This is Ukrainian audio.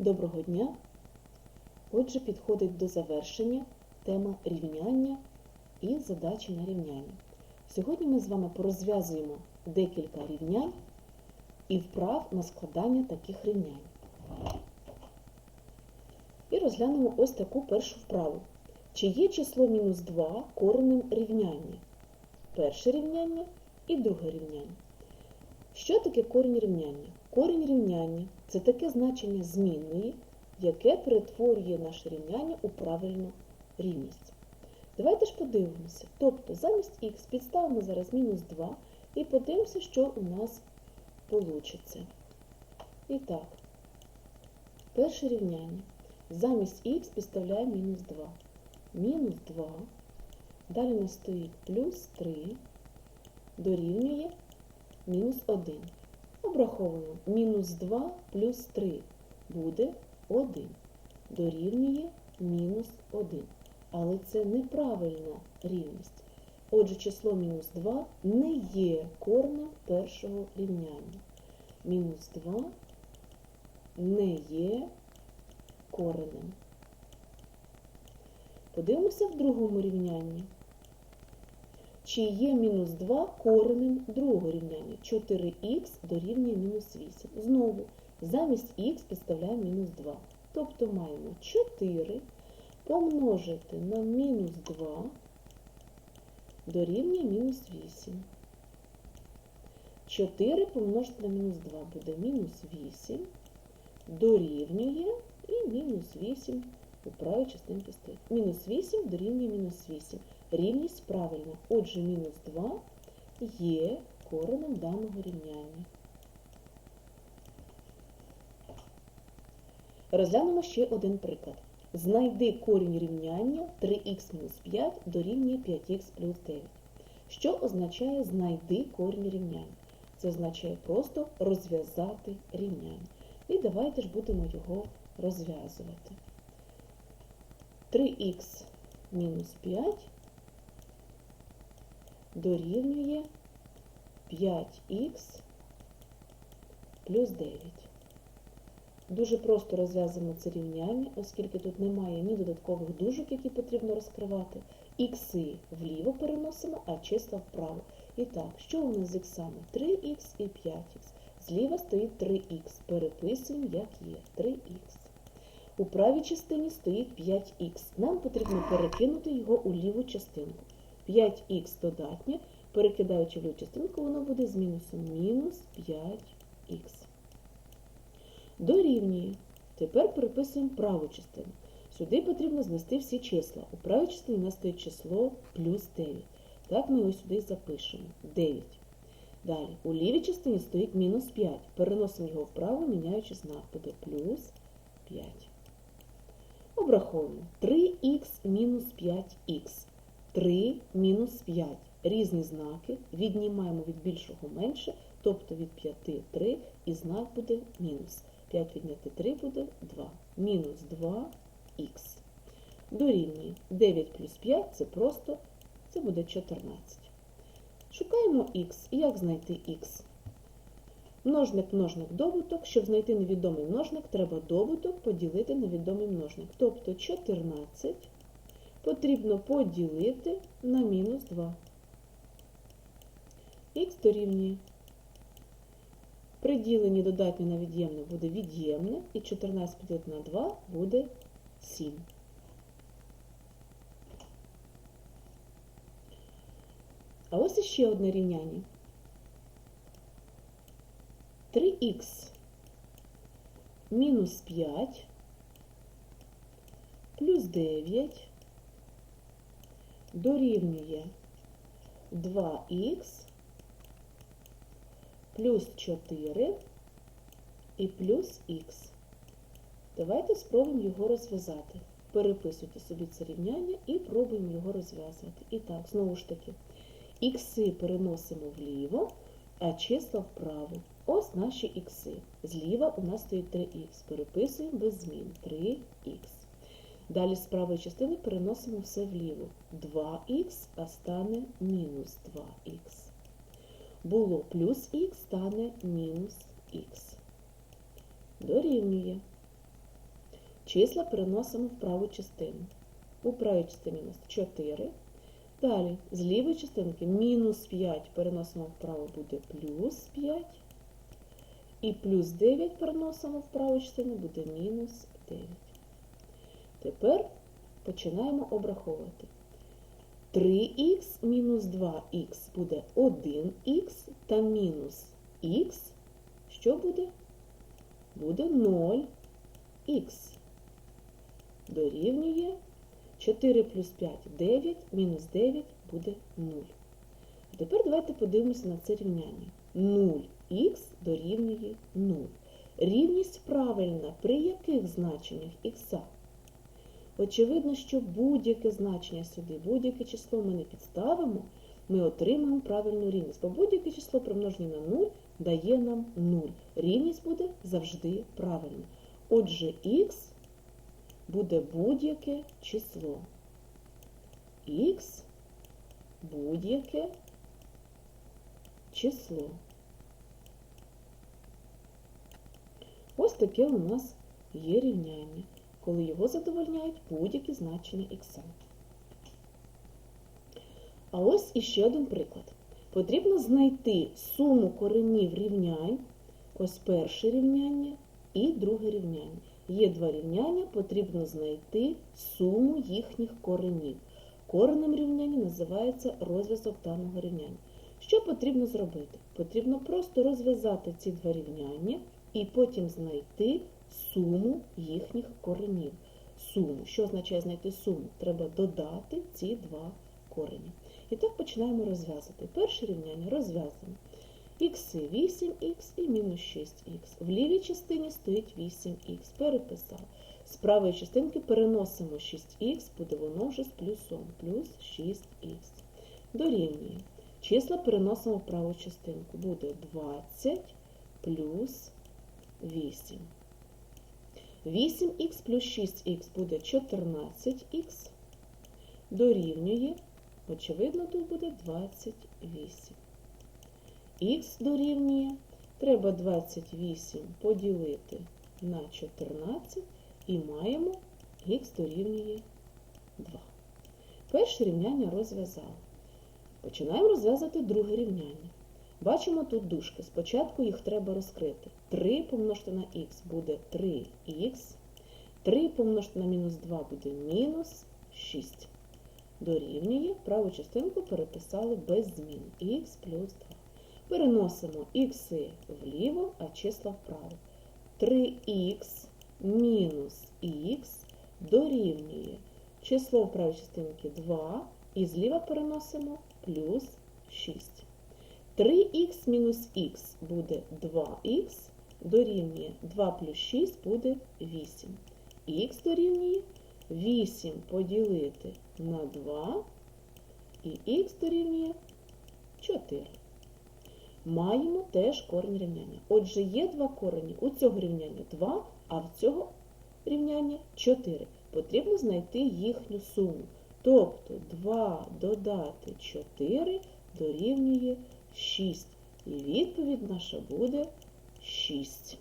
Доброго дня! Отже, підходить до завершення тема рівняння і задачі на рівняння. Сьогодні ми з вами порозв'язуємо декілька рівнянь і вправ на складання таких рівнянь. І розглянемо ось таку першу вправу. Чи є число мінус 2 коренем рівняння? Перше рівняння і друге рівняння. Що таке корінь рівняння? Корінь рівняння це таке значення змінної, яке перетворює наше рівняння у правильну рівність. Давайте ж подивимося. Тобто замість х підставимо зараз мінус 2 і подивимося, що у нас вийде. І так, перше рівняння. Замість х підставляємо мінус 2. Мінус 2. Далі у нас стоїть плюс 3 дорівнює мінус 1. Обраховуємо мінус 2 плюс 3 буде 1. Дорівнює мінус 1. Але це неправильна рівність. Отже, число мінус 2 не є коренем першого рівняння. Мінус 2 не є коренем. Подивимося в другому рівнянні. Чи є мінус 2 коренем другого рівняння? 4х дорівнює мінус 8. Знову, замість х підставляємо мінус 2. Тобто маємо 4 помножити на мінус 2 дорівнює мінус 8. 4 помножити на мінус 2 буде мінус 8, дорівнює і мінус 8 у правій частинці стоїть. Мінус 8 дорівнює мінус 8. Рівність правильна. Отже, мінус 2 є коренем даного рівняння. Розглянемо ще один приклад. Знайди корінь рівняння 3х-5 дорівнює 5х плюс 9. Що означає знайди корінь рівняння? Це означає просто розв'язати рівняння. І давайте ж будемо його розв'язувати. 3х мінус 5 дорівнює 5х плюс 9. Дуже просто розв'язуємо це рівняння, оскільки тут немає ні додаткових дужок, які потрібно розкривати. Ікси вліво переносимо, а числа вправо. І так, що у нас з іксами? 3х і 5х. Зліва стоїть 3х. Переписуємо, як є. 3х. У правій частині стоїть 5х. Нам потрібно перекинути його у ліву частинку. 5х додатнє, перекидаючи в ліву частинку, воно буде з мінусом мінус 5х. Дорівнює. Тепер переписуємо праву частину. Сюди потрібно знести всі числа. У правій частині у нас стоїть число плюс 9. Так ми ось сюди запишемо. 9. Далі, у лівій частині стоїть мінус 5. Переносимо його вправо, міняючи знак. Буде плюс 5. Обраховуємо 3х мінус 5х. 3 мінус 5. Різні знаки. Віднімаємо від більшого менше, тобто від 5 3, і знак буде мінус. 5 відняти 3 буде 2. Мінус 2х. Дорівнює 9 плюс 5 це просто, це буде 14. Шукаємо х. Як знайти х? Множник, множник, добуток. Щоб знайти невідомий множник, треба добуток поділити на відомий множник. Тобто 14 потрібно поділити на мінус 2. Х дорівнює. При діленні додатнє на від'ємне буде від'ємне, і 14 поділити на 2 буде 7. А ось іще одне рівняння. 3х мінус 5 плюс 9 дорівнює 2х плюс 4 і плюс х. Давайте спробуємо його розв'язати. Переписуйте собі це рівняння і пробуємо його розв'язувати. І так, знову ж таки, ікси переносимо вліво, а числа вправо. Ось наші ікси. Зліва у нас стоїть 3х. Переписуємо без змін 3х. Далі з правої частини переносимо все вліво. 2х, а стане мінус 2х. Було плюс х, стане мінус х. Дорівнює. Числа переносимо в праву частину. У правій частині у нас 4. Далі, з лівої частинки мінус 5 переносимо вправо, буде плюс 5. І плюс 9 переносимо в праву частину, буде мінус 9. Тепер починаємо обраховувати. 3х мінус 2х буде 1х та мінус х. Що буде? Буде 0х. Дорівнює 4 плюс 5 9, мінус 9 буде 0. Тепер давайте подивимося на це рівняння. 0х дорівнює 0. Рівність правильна при яких значеннях х? Очевидно, що будь-яке значення сюди, будь-яке число ми не підставимо, ми отримаємо правильну рівність. Бо будь-яке число примножене на 0 дає нам 0. Рівність буде завжди правильна. Отже, х буде будь-яке число. Х будь-яке число. Ось таке у нас є рівняння, коли його задовольняють будь-які значення х. А ось іще один приклад. Потрібно знайти суму коренів рівнянь, ось перше рівняння і друге рівняння. Є два рівняння, потрібно знайти суму їхніх коренів. Коренем рівняння називається розв'язок даного рівняння. Що потрібно зробити? Потрібно просто розв'язати ці два рівняння і потім знайти суму їхніх коренів. Суму. Що означає знайти суму? Треба додати ці два корені. І так починаємо розв'язувати. Перше рівняння розв'язуємо. Х 8х і мінус 6х. В лівій частині стоїть 8х. Переписав. З правої частинки переносимо 6х, буде воно вже з плюсом. Плюс 6х. Дорівнює. Числа переносимо в праву частинку. Буде 20 плюс 8. 8х плюс 6х буде 14х. Дорівнює. Очевидно, тут буде 28. Х дорівнює. Треба 28 поділити на 14 і маємо х дорівнює 2. Перше рівняння розв'язали. Починаємо розв'язати друге рівняння. Бачимо тут дужки. Спочатку їх треба розкрити. 3 помножити на х буде 3х. 3 помножити на мінус 2 буде мінус 6. Дорівнює, праву частинку переписали без змін. х плюс 2. Переносимо х вліво, а числа вправо. 3х мінус х дорівнює число в правій частинці 2 і зліва переносимо плюс 6. 3х мінус х буде 2х, дорівнює 2 плюс 6 буде 8. Х дорівнює 8 поділити на 2 і х дорівнює 4. Маємо теж корінь рівняння. Отже, є два корені. У цього рівняння 2, а в цього рівняння 4. Потрібно знайти їхню суму. Тобто 2 додати 4 дорівнює 6. І відповідь наша буде 6.